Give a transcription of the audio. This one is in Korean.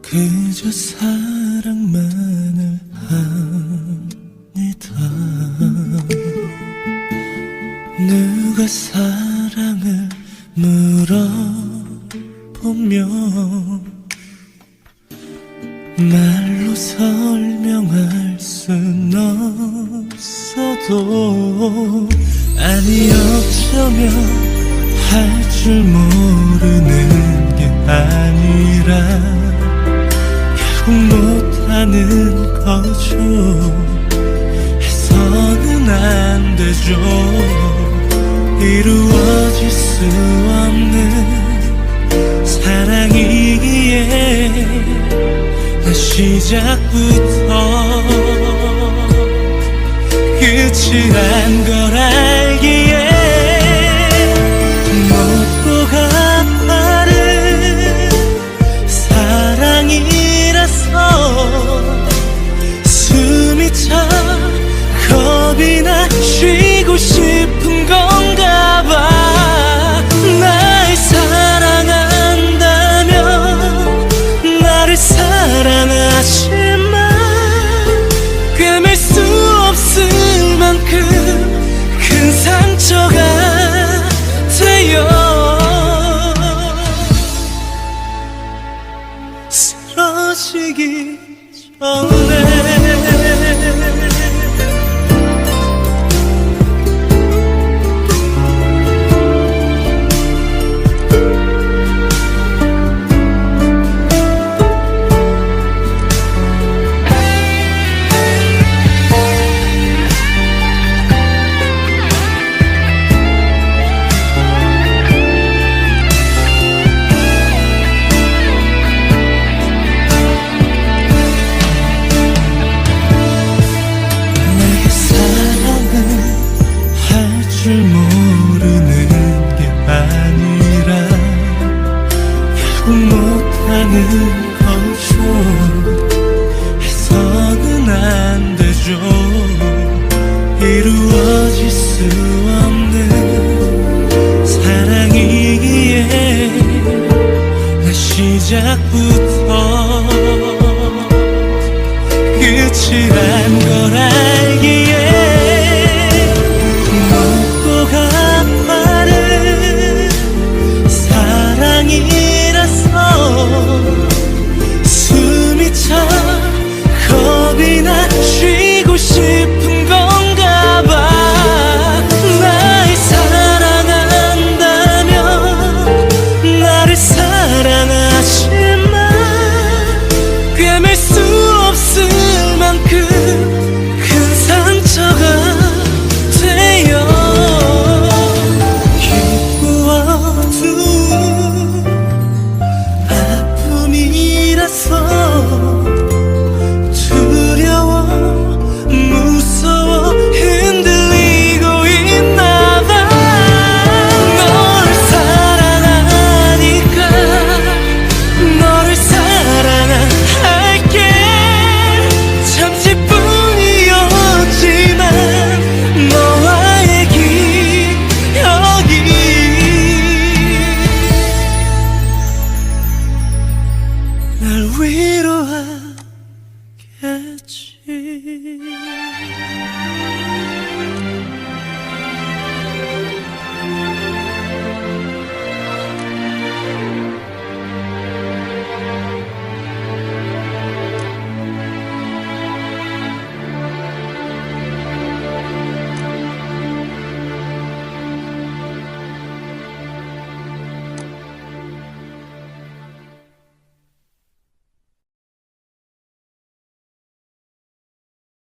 그저 사랑만을 합니다. 누가 사랑을 물어보면 말로 설명할 순 없어도 아니 어쩌면 할 줄 모르는 게 아니라 결국 못하는 거죠. 해서는 안 되죠. 이루어질 수 없는 사랑이기에 내 시작부터 끝이 안 하시기 전에. 色。away.